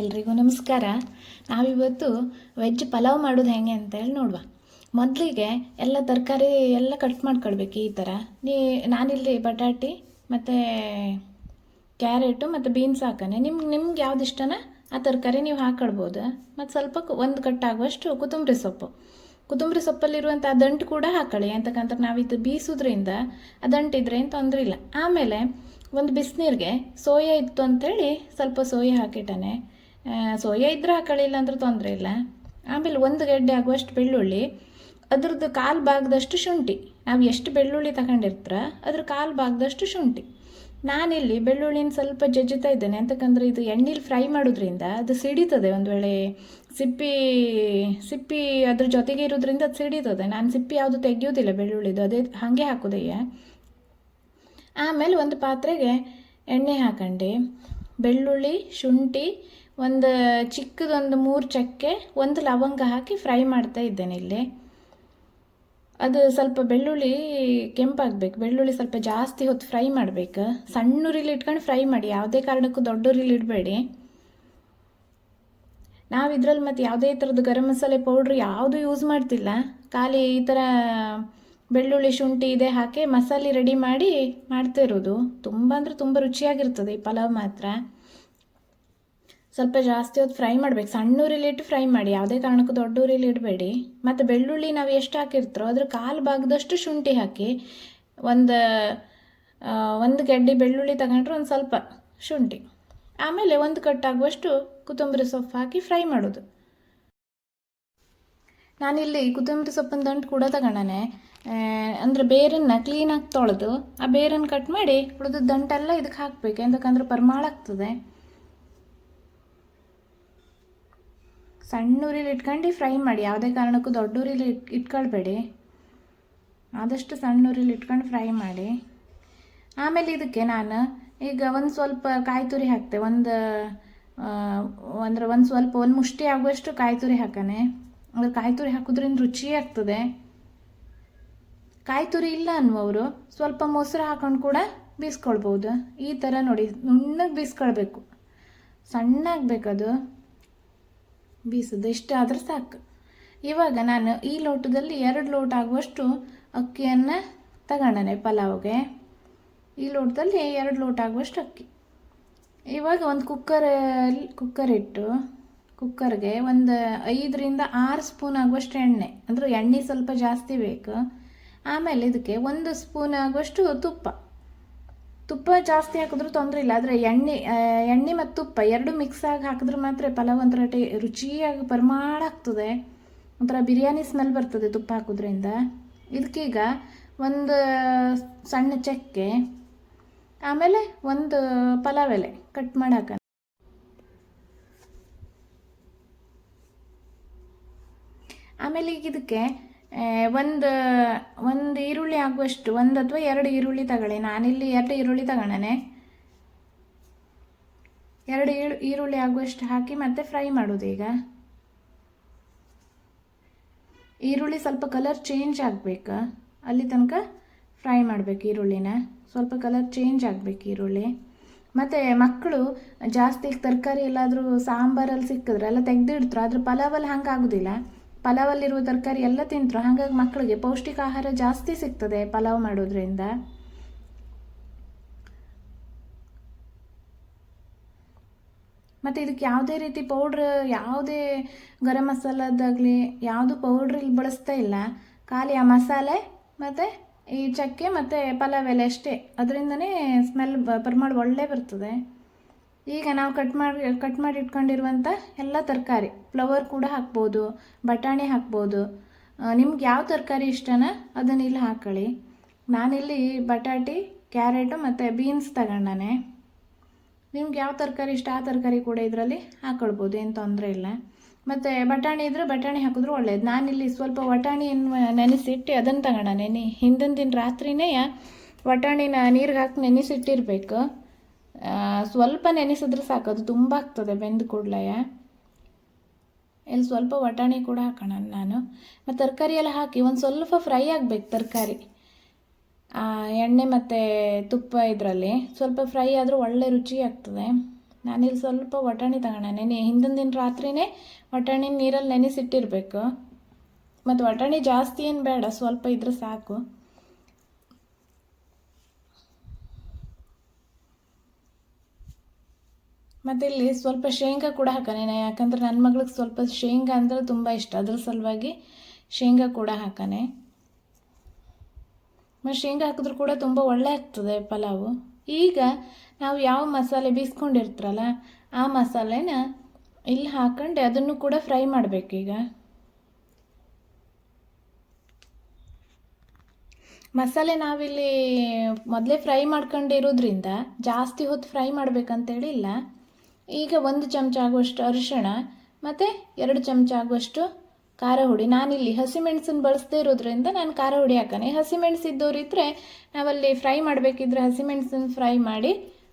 ಎಲ್ರಿಗೂ ನಮಸ್ಕಾರ. ನಾವಿವತ್ತು ವೆಜ್ ಪಲಾವ್ ಮಾಡೋದು ಹೆಂಗೆ ಅಂತೇಳಿ ನೋಡುವ. ಮೊದಲಿಗೆ ಎಲ್ಲ ತರಕಾರಿ ಎಲ್ಲ ಕಟ್ ಮಾಡ್ಕೊಳ್ಬೇಕು ಈ ಥರ ನೀ, ನಾನಿಲ್ಲಿ ಬಟಾಟಿ, ಮತ್ತು ಕ್ಯಾರೆಟು, ಮತ್ತು ಬೀನ್ಸ್ ಹಾಕನೆ. ನಿಮ್ಗೆ ನಿಮ್ಗೆ ಯಾವ್ದು ಇಷ್ಟನ? ಆ ತರಕಾರಿ ನೀವು ಹಾಕೊಳ್ಬೋದು. ಮತ್ತು ಸ್ವಲ್ಪ ಒಂದು ಒಂದು ಕಟ್ಟಾಗುವಷ್ಟು ಕೊತ್ತಂಬರಿ ಸೊಪ್ಪು. ಕೊತ್ತಂಬರಿ ಸೊಪ್ಪಲ್ಲಿರುವಂಥ ದಂಟು ಕೂಡ ಹಾಕೊಳ್ಳಿ. ಅಂತಕ್ಕಂಥ ನಾವಿದು ಬೀಸೋದ್ರಿಂದ ಆ ದಂಟಿದ್ರೆ ಏನು ತೊಂದರೆ ಇಲ್ಲ ಆಮೇಲೆ ಒಂದು ಬಿಸಿನೀರಿಗೆ ಸೋಯಾ ಇತ್ತು ಅಂಥೇಳಿ ಸ್ವಲ್ಪ ಸೋಯಾ ಹಾಕಿಟ್ಟಾನೆ. ಸೋಯಾ ಇದ್ರೆ ಹಾಕೊಳ್ಳಿಲ್ಲ ಅಂದ್ರೆ ತೊಂದರೆ ಇಲ್ಲ. ಆಮೇಲೆ ಒಂದು ಗೆಡ್ಡೆ ಆಗುವಷ್ಟು ಬೆಳ್ಳುಳ್ಳಿ, ಅದ್ರದ್ದು ಕಾಲು ಭಾಗದಷ್ಟು ಶುಂಠಿ. ನಾವು ಎಷ್ಟು ಬೆಳ್ಳುಳ್ಳಿ ತಗೊಂಡಿರ್ತೀರ, ಅದ್ರ ಕಾಲು ಭಾಗದಷ್ಟು ಶುಂಠಿ. ನಾನಿಲ್ಲಿ ಬೆಳ್ಳುಳ್ಳಿನ ಸ್ವಲ್ಪ ಜಜ್ಜುತ್ತಾ ಇದ್ದೇನೆ. ಅಂತಕ್ಕಂದ್ರೆ ಇದು ಎಣ್ಣೆಲಿ ಫ್ರೈ ಮಾಡೋದ್ರಿಂದ ಅದು ಸಿಡಿತದೆ ಒಂದು ವೇಳೆ. ಸಿಪ್ಪಿ ಸಿಪ್ಪಿ ಅದ್ರ ಜೊತೆಗೆ ಇರೋದ್ರಿಂದ ಅದು ಸಿಡಿತದೆ. ನಾನು ಸಿಪ್ಪಿ ಯಾವುದು ತೆಗಿಯೋದಿಲ್ಲ ಬೆಳ್ಳುಳ್ಳಿದು, ಅದೇ ಹಾಗೆ ಹಾಕೋದಯ್ಯ. ಆಮೇಲೆ ಒಂದು ಪಾತ್ರೆಗೆ ಎಣ್ಣೆ ಹಾಕಂಡು. ಬೆಳ್ಳುಳ್ಳಿ, ಶುಂಠಿ ಒಂದು ಚಿಕ್ಕದೊಂದು ಮೂರು ಚಕ್ಕೆ, ಒಂದು ಲವಂಗ ಹಾಕಿ ಫ್ರೈ ಮಾಡ್ತಾ ಇದ್ದೇನೆ ಇಲ್ಲಿ. ಅದು ಸ್ವಲ್ಪ ಬೆಳ್ಳುಳ್ಳಿ ಕೆಂಪಾಗಬೇಕು. ಬೆಳ್ಳುಳ್ಳಿ ಸ್ವಲ್ಪ ಜಾಸ್ತಿ ಹೊತ್ತು ಫ್ರೈ ಮಾಡಬೇಕು. ಸಣ್ಣ ಉರಿಲಿ ಇಟ್ಕೊಂಡು ಫ್ರೈ ಮಾಡಿ. ಯಾವುದೇ ಕಾರಣಕ್ಕೂ ದೊಡ್ಡ ಉರಿಲಿ ಇಡಬೇಡಿ. ನಾವು ಇದರಲ್ಲಿ ಮತ್ತು ಯಾವುದೇ ಥರದ್ದು ಗರಂ ಮಸಾಲೆ ಪೌಡ್ರ್ ಯಾವುದು ಯೂಸ್ ಮಾಡ್ತಿಲ್ಲ. ಖಾಲಿ ಈ ಥರ ಬೆಳ್ಳುಳ್ಳಿ ಶುಂಠಿ ಇದೆ ಹಾಕಿ ಮಸಾಲೆ ರೆಡಿ ಮಾಡಿ ಮಾಡ್ತಾ ಇರೋದು. ತುಂಬ ಅಂದರೆ ತುಂಬ ರುಚಿಯಾಗಿರ್ತದೆ ಈ ಪಲಾವ್ ಮಾತ್ರ. ಸ್ವಲ್ಪ ಜಾಸ್ತಿ ಹೊತ್ತು ಫ್ರೈ ಮಾಡ್ಬೇಕು. ಸಣ್ಣ ಉರಿಲಿ ಇಟ್ಟು ಫ್ರೈ ಮಾಡಿ. ಯಾವುದೇ ಕಾರಣಕ್ಕೂ ದೊಡ್ಡ ಉರಿಲಿ ಇಡಬೇಡಿ. ಮತ್ತು ಬೆಳ್ಳುಳ್ಳಿ ನಾವು ಎಷ್ಟು ಹಾಕಿರ್ತೀರೋ ಅದ್ರ ಕಾಲು ಭಾಗದಷ್ಟು ಶುಂಠಿ ಹಾಕಿ ಒಂದು ಒಂದು ಗಡ್ಡಿ ಬೆಳ್ಳುಳ್ಳಿ ತಗೊಂಡ್ರೆ ಒಂದು ಸ್ವಲ್ಪ ಶುಂಠಿ. ಆಮೇಲೆ ಒಂದು ಕಟ್ಟಾಗುವಷ್ಟು ಕೊತ್ತಂಬರಿ ಸೊಪ್ಪು ಹಾಕಿ ಫ್ರೈ ಮಾಡೋದು. ನಾನಿಲ್ಲಿ ಕೊತ್ತಂಬರಿ ಸೊಪ್ಪಿನ ದಂಟು ಕೂಡ ತಗೊಂಡಾನೆ. ಅಂದರೆ ಬೇರನ್ನು ಕ್ಲೀನಾಗಿ ತೊಳೆದು ಆ ಬೇರನ್ನು ಕಟ್ ಮಾಡಿ ಉಳಿದ ದಂಟೆಲ್ಲ ಇದಕ್ಕೆ ಹಾಕಬೇಕು. ಎಂತಕ್ಕಂದ್ರೆ ಪರಿಮಾಳ ಆಗ್ತದೆ. ಸಣ್ಣ ಉರಿಲಿ ಇಟ್ಕೊಂಡು ಫ್ರೈ ಮಾಡಿ. ಯಾವುದೇ ಕಾರಣಕ್ಕೂ ದೊಡ್ಡ ಉರಿಲಿ ಇಟ್, ಇಟ್ಕೊಳ್ಬೇಡಿ. ಆದಷ್ಟು ಸಣ್ಣ ಉರಿಲಿ ಇಟ್ಕೊಂಡು ಫ್ರೈ ಮಾಡಿ. ಆಮೇಲೆ ಇದಕ್ಕೆ ನಾನು ಈಗ ಒಂದು ಸ್ವಲ್ಪ ಕಾಯಿ ತುರಿ ಹಾಕ್ತೆ. ಒಂದು ಅಂದ್ರೆ ಒಂದು ಸ್ವಲ್ಪ, ಒಂದು ಮುಷ್ಟಿ ಆಗುವಷ್ಟು ಕಾಯಿ ತುರಿ ಹಾಕನೆ ಅಂದರೆ ಕಾಯಿ ತುರಿ ಹಾಕೋದ್ರಿಂದ ರುಚಿ ಆಗ್ತದೆ. ಕಾಯಿ ತುರಿ ಇಲ್ಲ ಅನ್ನುವರು ಸ್ವಲ್ಪ ಮೊಸರು ಹಾಕೊಂಡು ಕೂಡ ಬೀಸ್ಕೊಳ್ಬೋದು. ಈ ಥರ ನೋಡಿ, ನುಣ್ಣಗೆ ಬೀಸ್ಕೊಳ್ಬೇಕು. ಸಣ್ಣ ಆಗಬೇಕದು ಬೀಸೋದು ಇಷ್ಟ ಆದರೆ ಸಾಕು. ಇವಾಗ ನಾನು ಈ ಲೋಟದಲ್ಲಿ ಎರಡು ಲೋಟ ಆಗುವಷ್ಟು ಅಕ್ಕಿಯನ್ನು ತಗೊಂಡನೆ ಪಲಾವ್ಗೆ. ಈ ಲೋಟದಲ್ಲಿ ಎರಡು ಲೋಟ ಆಗುವಷ್ಟು ಅಕ್ಕಿ. ಇವಾಗ ಒಂದು ಕುಕ್ಕರ್ ಕುಕ್ಕರ್ ಇಟ್ಟು ಕುಕ್ಕರ್ಗೆ ಒಂದು ಐದರಿಂದ ಆರು ಸ್ಪೂನ್ ಆಗುವಷ್ಟು ಎಣ್ಣೆ. ಅಂದರೆ ಎಣ್ಣೆ ಸ್ವಲ್ಪ ಜಾಸ್ತಿ ಬೇಕು. ಆಮೇಲೆ ಇದಕ್ಕೆ ಒಂದು ಸ್ಪೂನ್ ಆಗುವಷ್ಟು ತುಪ್ಪ. ತುಪ್ಪ ಜಾಸ್ತಿ ಹಾಕಿದ್ರು ತೊಂದರೆ ಇಲ್ಲ. ಆದರೆ ಎಣ್ಣೆ ಎಣ್ಣೆ ಮತ್ತು ತುಪ್ಪ ಎರಡು ಮಿಕ್ಸ್ ಆಗಿ ಹಾಕಿದ್ರೆ ಮಾತ್ರ ಪಲಾವ್ ಒಂಥರ ಟೇ, ರುಚಿಯಾಗಿ ಪರಿಮಾಣ ಆಗ್ತದೆ. ಒಂಥರ ಬಿರಿಯಾನಿ ಸ್ಮೆಲ್ ಬರ್ತದೆ ತುಪ್ಪ ಹಾಕೋದ್ರಿಂದ. ಇದಕ್ಕೀಗ ಒಂದು ಸಣ್ಣ ಚಕ್ಕೆ, ಆಮೇಲೆ ಒಂದು ಪಲಾವ್ ಎಲೆ ಕಟ್ ಮಾಡಾಕ. ಆಮೇಲೆ ಈಗ ಇದಕ್ಕೆ ಒಂದು ಒಂದು ಈರುಳ್ಳಿ ಆಗುವಷ್ಟು, ಒಂದು ಅಥವಾ ಎರಡು ಈರುಳ್ಳಿ ತಗೊಳ್ಳಿ. ನಾನಿಲ್ಲಿ ಎರಡು ಈರುಳ್ಳಿ ತಗೊಳ್ಳನೆ. ಎರಡು ಈರುಳ್ಳಿ ಆಗುವಷ್ಟು ಹಾಕಿ ಮತ್ತೆ ಫ್ರೈ ಮಾಡೋದು ಈಗ. ಈರುಳ್ಳಿ ಸ್ವಲ್ಪ ಕಲರ್ ಚೇಂಜ್ ಆಗಬೇಕು. ಅಲ್ಲಿ ತನಕ ಫ್ರೈ ಮಾಡಬೇಕು ಈರುಳ್ಳಿನ. ಸ್ವಲ್ಪ ಕಲರ್ ಚೇಂಜ್ ಆಗಬೇಕು ಈರುಳ್ಳಿ. ಮತ್ತು ಮಕ್ಕಳು ಜಾಸ್ತಿ ತರಕಾರಿ ಎಲ್ಲಾದರೂ ಸಾಂಬಾರಲ್ಲಿ ಸಿಕ್ಕಿದ್ರೆ ಎಲ್ಲ ತೆಗೆದಿಡ್ತಾರೆ, ಆದ್ರೆ ಪಲಾವಲ್ಲಿ ಹಂಗೆ ಆಗೋದಿಲ್ಲ. ಪಲಾವಲ್ಲಿರುವ ತರಕಾರಿ ಎಲ್ಲ ತಿಂತರು. ಹಾಗಾಗಿ ಮಕ್ಕಳಿಗೆ ಪೌಷ್ಟಿಕ ಆಹಾರ ಜಾಸ್ತಿ ಸಿಗ್ತದೆ ಪಲಾವ್ ಮಾಡೋದ್ರಿಂದ. ಮತ್ತು ಇದಕ್ಕೆ ಯಾವುದೇ ರೀತಿ ಪೌಡ್ರ್ ಯಾವುದೇ ಗರಂ ಮಸಾಲದಾಗಲಿ ಯಾವುದು ಪೌಡ್ರ್ ಇಲ್ಲಿ ಬಳಸ್ತಾ ಇಲ್ಲ. ಖಾಲಿ ಆ ಮಸಾಲೆ ಮತ್ತು ಈ ಚಕ್ಕೆ ಮತ್ತು ಪಲಾವ್ ಎಲೆ ಅಷ್ಟೇ. ಅದರಿಂದನೇ ಸ್ಮೆಲ್ ಪರಿಮಳ ಒಳ್ಳೆ ಬರ್ತದೆ. ಈಗ ನಾವು ಕಟ್ ಮಾಡಿ ಕಟ್ ಮಾಡಿ ಇಟ್ಕೊಂಡಿರುವಂಥ ಎಲ್ಲ ತರಕಾರಿ ಫ್ಲವರ್ ಕೂಡ ಹಾಕ್ಬೋದು, ಬಟಾಣಿ ಹಾಕ್ಬೋದು. ನಿಮ್ಗೆ ಯಾವ ತರಕಾರಿ ಇಷ್ಟನ ಅದನ್ನ ಇಲ್ಲಿ ಹಾಕೊಳ್ಳಿ. ನಾನಿಲ್ಲಿ ಬಟಾಟಿ, ಕ್ಯಾರೆಟು ಮತ್ತು ಬೀನ್ಸ್ ತಗೊಂಡಾನೆ. ನಿಮ್ಗೆ ಯಾವ ತರಕಾರಿ ಇಷ್ಟ ಆ ತರಕಾರಿ ಕೂಡ ಇದರಲ್ಲಿ ಹಾಕ್ಕೊಳ್ಬೋದು ಏನು ತೊಂದರೆ ಇಲ್ಲ. ಮತ್ತು ಬಟಾಣಿ ಇದ್ದರೆ ಬಟಾಣಿ ಹಾಕಿದ್ರು ಒಳ್ಳೇದು. ನಾನಿಲ್ಲಿ ಸ್ವಲ್ಪ ಬಟಾಣಿಯನ್ನು ನೆನೆಸಿಟ್ಟು ಅದನ್ನು ತಗೊಂಡಾನೆ. ಹಿಂದಿನ ದಿನ ರಾತ್ರಿನೇ ಬಟಾಣಿನ ನೀರಿಗೆ ಹಾಕಿ ನೆನೆಸಿಟ್ಟಿರಬೇಕು. ಸ್ವಲ್ಪ ನೆನೆಸಿದ್ರೆ ಸಾಕು. ಅದು ತುಂಬ ಆಗ್ತದೆ ಬೆಂದ ಕೂಡಲೇ. ಇಲ್ಲಿ ಸ್ವಲ್ಪ ವಟಾಣಿ ಕೂಡ ಹಾಕೋಣ ನಾನು. ಮತ್ತು ತರಕಾರಿ ಎಲ್ಲ ಹಾಕಿ, ಒಂದು ಸ್ವಲ್ಪ ಫ್ರೈ ಆಗಬೇಕು ತರಕಾರಿ. ಎಣ್ಣೆ ಮತ್ತು ತುಪ್ಪ ಇದರಲ್ಲಿ. ಸ್ವಲ್ಪ ಫ್ರೈ ಆದರೂ ಒಳ್ಳೆ ರುಚಿ ಆಗ್ತದೆ. ನಾನಿಲ್ಲಿ ಸ್ವಲ್ಪ ವಟಾಣಿ ತಗೋಣ. ನೆನೆ, ಹಿಂದಿನ ದಿನ ರಾತ್ರಿನೇ ವಟಾಣಿ ನೀರಲ್ಲಿ ನೆನೆಸಿಟ್ಟಿರಬೇಕು. ಮತ್ತು ವಟಾಣಿ ಜಾಸ್ತಿ ಏನು ಬೇಡ, ಸ್ವಲ್ಪ ಇದ್ರೆ ಸಾಕು. ಮತ್ತು ಇಲ್ಲಿ ಸ್ವಲ್ಪ ಶೇಂಗಾ ಕೂಡ ಹಾಕಾನೆ ಯಾಕಂದ್ರೆ ನನ್ನ ಮಗಳಿಗೆ ಸ್ವಲ್ಪ ಶೇಂಗಾ ಅಂದರೆ ತುಂಬ ಇಷ್ಟ. ಅದ್ರ ಸಲುವಾಗಿ ಶೇಂಗಾ ಕೂಡ ಹಾಕಾನೆ. ಮತ್ತು ಶೇಂಗಾ ಹಾಕಿದ್ರೂ ಕೂಡ ತುಂಬ ಒಳ್ಳೆ ಆಗ್ತದೆ ಪಲಾವು. ಈಗ ನಾವು ಯಾವ ಮಸಾಲೆ ಬೀಸ್ಕೊಂಡಿರ್ತಾರಲ್ಲ, ಆ ಮಸಾಲೆನ ಇಲ್ಲಿ ಹಾಕೊಂಡು ಅದನ್ನು ಕೂಡ ಫ್ರೈ ಮಾಡಬೇಕೀಗ ಮಸಾಲೆ ನಾವಿಲ್ಲಿ ಮೊದಲೇ ಫ್ರೈ ಮಾಡ್ಕೊಂಡಿರೋದ್ರಿಂದ ಜಾಸ್ತಿ ಹೊತ್ತು ಫ್ರೈ ಮಾಡಬೇಕಂತೇಳಿ ಇಲ್ಲ. ಈಗ ಒಂದು ಚಮಚ ಆಗುವಷ್ಟು ಅರಿಶಿಣ, ಮತ್ತು ಎರಡು ಚಮಚ ಆಗುವಷ್ಟು ಖಾರ ಹುಡಿ. ನಾನಿಲ್ಲಿ ಹಸಿಮೆಣಸನ್ನು ಬಳಸದೇ ಇರೋದ್ರಿಂದ ನಾನು ಖಾರ ಹುಡಿ ಹಾಕೋಣ ಹಸಿಮೆಣಸು ಇದ್ದವ್ರು ಇದ್ದರೆ ನಾವಲ್ಲಿ ಫ್ರೈ ಮಾಡಬೇಕಿದ್ರೆ ಹಸಿಮೆಣಸನ್ನು ಫ್ರೈ ಮಾಡಿ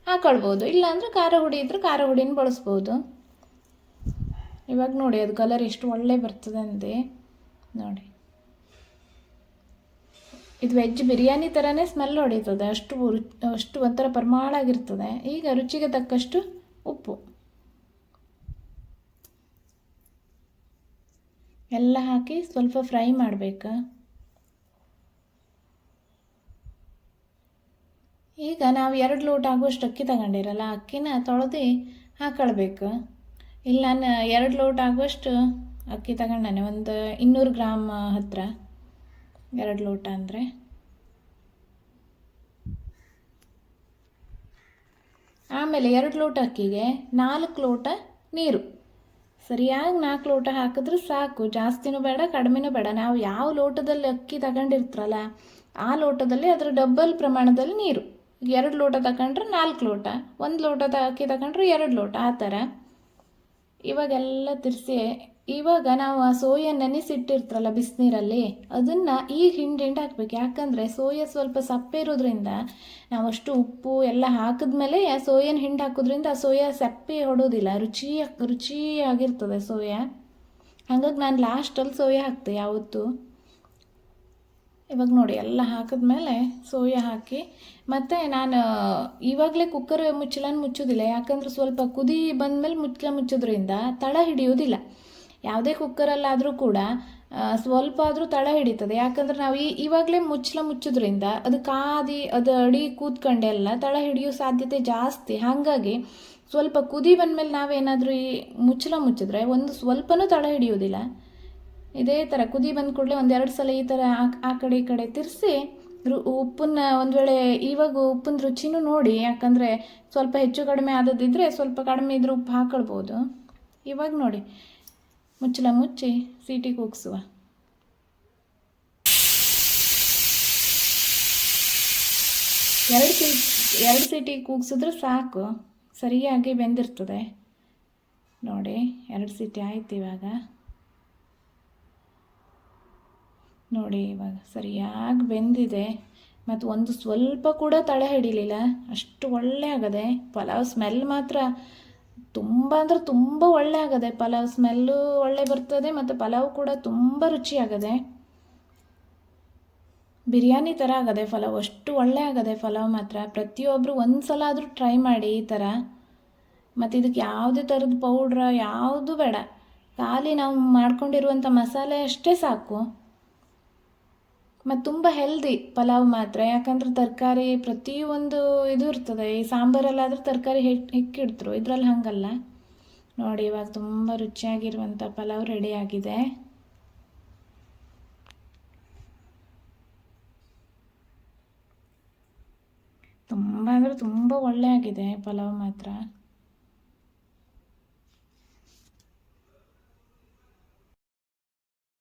ಹಾಕೊಳ್ಬೋದು. ಇಲ್ಲಾಂದರೆ ಖಾರ ಹುಡಿ ಇದ್ರೆ ಖಾರ ಹುಡಿನ ಬಳಸ್ಬೋದು. ಇವಾಗ ನೋಡಿ, ಅದು ಕಲರ್ ಎಷ್ಟು ಒಳ್ಳೆ ಬರ್ತದೆ ಅಂದೆ ನೋಡಿ. ಇದು ವೆಜ್ ಬಿರಿಯಾನಿ ಥರನೇ ಸ್ಮೆಲ್ ಹೊಡಿತದೆ. ಅಷ್ಟು ರುಚಿ ಅಷ್ಟು ಒಂಥರ ಪರಮಾಳಾಗಿರ್ತದೆ. ಈಗ ರುಚಿಗೆ ತಕ್ಕಷ್ಟು ಉಪ್ಪು. ಎಲ್ಲ ಹಾಕಿ ಸ್ವಲ್ಪ ಫ್ರೈ ಮಾಡಬೇಕು. ಈಗ ನಾವು ಎರಡು ಲೋಟ ಆಗುವಷ್ಟು ಅಕ್ಕಿ ತಗೊಂಡಿರಲ್ಲ, ಅಕ್ಕಿನ ತೊಳೆದು ಹಾಕೊಳ್ಬೇಕು. ಇಲ್ಲಿ ನಾನು ಎರಡು ಲೋಟ ಆಗುವಷ್ಟು ಅಕ್ಕಿ ತಗೊಂಡಾನೆ ಒಂದು ಇನ್ನೂರು ಗ್ರಾಮ್ ಹತ್ತಿರ ಎರಡು ಲೋಟ ಅಂದರೆ. ಆಮೇಲೆ ಎರಡು ಲೋಟ ಅಕ್ಕಿಗೆ ನಾಲ್ಕು ಲೋಟ ನೀರು. ಸರಿಯಾಗಿ ನಾಲ್ಕು ಲೋಟ ಹಾಕಿದ್ರೆ ಸಾಕು. ಜಾಸ್ತಿನೂ ಬೇಡ, ಕಡಿಮೆನೂ ಬೇಡ. ನಾವು ಯಾವ ಲೋಟದಲ್ಲಿ ಅಕ್ಕಿ ತಗೊಂಡಿರ್ತಾರಲ್ಲ, ಆ ಲೋಟದಲ್ಲಿ ಅದರ ಡಬ್ಬಲ್ ಪ್ರಮಾಣದಲ್ಲಿ ನೀರು. ಎರಡು ಲೋಟ ತಗೊಂಡ್ರೆ ನಾಲ್ಕು ಲೋಟ, ಒಂದು ಲೋಟದ ಅಕ್ಕಿ ತಗೊಂಡ್ರೆ ಎರಡು ಲೋಟ, ಆ ಥರ. ಇವಾಗೆಲ್ಲ ತಿರ್ಸಿ ಇವಾಗ ನಾವು ಆ ಸೋಯಾ ನೆನೆಸಿಟ್ಟಿರ್ತಾರಲ್ಲ ಬಿಸಿನೀರಲ್ಲಿ, ಅದನ್ನು ಈಗ ಹಿಂಡಿ ಹಾಕ್ಬೇಕು. ಯಾಕಂದರೆ ಸೋಯಾ ಸ್ವಲ್ಪ ಸಪ್ಪೆ ಇರೋದ್ರಿಂದ ನಾವು ಅಷ್ಟು ಉಪ್ಪು ಎಲ್ಲ ಹಾಕಿದ್ಮೇಲೆ ಆ ಸೋಯಾನ ಹಿಂಡಿ ಹಾಕೋದ್ರಿಂದ ಆ ಸೋಯಾ ಸಪ್ಪೆ ಹೊಡೋದಿಲ್ಲ ರುಚಿ ರುಚಿಯಾಗಿರ್ತದೆ ಸೋಯಾ. ಹಾಗಾಗಿ ನಾನು ಲಾಸ್ಟಲ್ಲಿ ಸೋಯಾ ಹಾಕ್ತೆ ಯಾವತ್ತು. ಇವಾಗ ನೋಡಿ, ಎಲ್ಲ ಹಾಕಿದ್ಮೇಲೆ ಸೋಯಾ ಹಾಕಿ, ಮತ್ತು ನಾನು ಇವಾಗಲೇ ಕುಕ್ಕರ್ ಮುಚ್ಚಲನ್ನು ಮುಚ್ಚೋದಿಲ್ಲ. ಯಾಕಂದ್ರೆ ಸ್ವಲ್ಪ ಕುದಿ ಬಂದಮೇಲೆ ಮುಚ್ಚಲ ಮುಚ್ಚೋದ್ರಿಂದ ತಳ ಹಿಡಿಯೋದಿಲ್ಲ. ಯಾವುದೇ ಕುಕ್ಕರಲ್ಲಾದರೂ ಕೂಡ ಸ್ವಲ್ಪ ಆದರೂ ತಳ ಹಿಡಿತದೆ. ಯಾಕಂದ್ರೆ ನಾವು ಈ, ಇವಾಗಲೇ ಮುಚ್ಚಲ ಮುಚ್ಚೋದ್ರಿಂದ ಅದು ಕಾದಿ, ಅದು ಅಡಿ ಕೂತ್ಕೊಂಡೆಲ್ಲ ತಳ ಹಿಡಿಯೋ ಸಾಧ್ಯತೆ ಜಾಸ್ತಿ. ಹಾಗಾಗಿ ಸ್ವಲ್ಪ ಕುದಿ ಬಂದಮೇಲೆ ನಾವೇನಾದರೂ ಈ ಮುಚ್ಚಲ ಮುಚ್ಚಿದ್ರೆ ಒಂದು ಸ್ವಲ್ಪನೂ ತಳ ಹಿಡಿಯೋದಿಲ್ಲ ಇದೇ ಥರ ಕುದಿ ಬಂದ ಕೂಡಲೇ ಒಂದೆರಡು ಸಲ ಈ ಥರ ಆ ಕಡೆ ಈ ಕಡೆ ತಿರ್ಸಿ ಉಪ್ಪನ್ನ ಒಂದು ವೇಳೆ ಇವಾಗ ಉಪ್ಪಿನ ರುಚಿನೂ ನೋಡಿ, ಯಾಕಂದರೆ ಸ್ವಲ್ಪ ಹೆಚ್ಚು ಕಡಿಮೆ ಆದದಿದ್ದರೆ ಸ್ವಲ್ಪ ಕಡಿಮೆ ಇದ್ರೂ ಉಪ್ಪು ಹಾಕೊಳ್ಬೋದು. ಇವಾಗ ನೋಡಿ. ಮುಚ್ಚಲ ಮುಚ್ಚಿ ಸೀಟಿ ಕೂಗಿಸುವ ಎರಡು ಸೀಟ್ ಎರಡು ಸೀಟಿ ಕೂಗಿಸಿದ್ರೆ ಸಾಕು. ಸರಿಯಾಗಿ ಬೆಂದಿರ್ತದೆ. ನೋಡಿ, ಎರಡು ಸೀಟಿ ಆಯ್ತು ಇವಾಗ. ನೋಡಿ, ಇವಾಗ ಸರಿಯಾಗಿ ಬೆಂದಿದೆ. ಮತ್ತು ಒಂದು ಸ್ವಲ್ಪ ಕೂಡ ತಳ ಹಿಡಿಲಿಲ್ಲ. ಅಷ್ಟು ಒಳ್ಳೆ ಆಗದೆ, ಪಲಾವ್ ಸ್ಮೆಲ್ ಮಾತ್ರ ತುಂಬ ಅಂದರೆ ತುಂಬ ಒಳ್ಳೆ ಆಗದೆ, ಪಲಾವ್ ಸ್ಮೆಲ್ಲು ಒಳ್ಳೆ ಬರ್ತದೆ ಮತ್ತು ಪಲಾವ್ ಕೂಡ ತುಂಬ ರುಚಿಯಾಗದೆ ಬಿರಿಯಾನಿ ಥರ ಆಗದೆ ಪಲಾವ್, ಅಷ್ಟು ಒಳ್ಳೆ ಆಗದೆ ಪಲಾವ್ ಮಾತ್ರ. ಪ್ರತಿಯೊಬ್ಬರು ಒಂದು ಸಲ ಆದರೂ ಟ್ರೈ ಮಾಡಿ ಈ ಥರ ಮತ್ತು ಇದಕ್ಕೆ ಯಾವುದೇ ಥರದ ಪೌಡ್ರ ಯಾವುದು ಬೇಡ. ಖಾಲಿ ನಾವು ಮಾಡ್ಕೊಂಡಿರುವಂಥ ಮಸಾಲೆ ಅಷ್ಟೇ ಸಾಕು. ಮತ್ತು ತುಂಬ ಹೆಲ್ದಿ ಪಲಾವ್ ಮಾತ್ರ. ಯಾಕಂದ್ರೆ ತರಕಾರಿ ಪ್ರತಿಯೊಂದು ಇದು ಇರ್ತದೆ. ಈ ಸಾಂಬಾರಲ್ಲಾದರೂ ತರಕಾರಿ ಹಿಕ್ಕಿಡ್ತರು ಇದರಲ್ಲಿ ಹಾಗಲ್ಲ. ನೋಡಿ, ಇವಾಗ ತುಂಬ ರುಚಿಯಾಗಿರುವಂಥ ಪಲಾವ್ ರೆಡಿಯಾಗಿದೆ ತುಂಬ ಅಂದರೆ ತುಂಬ ಒಳ್ಳೆ ಆಗಿದೆ ಪಲಾವ್ ಮಾತ್ರ.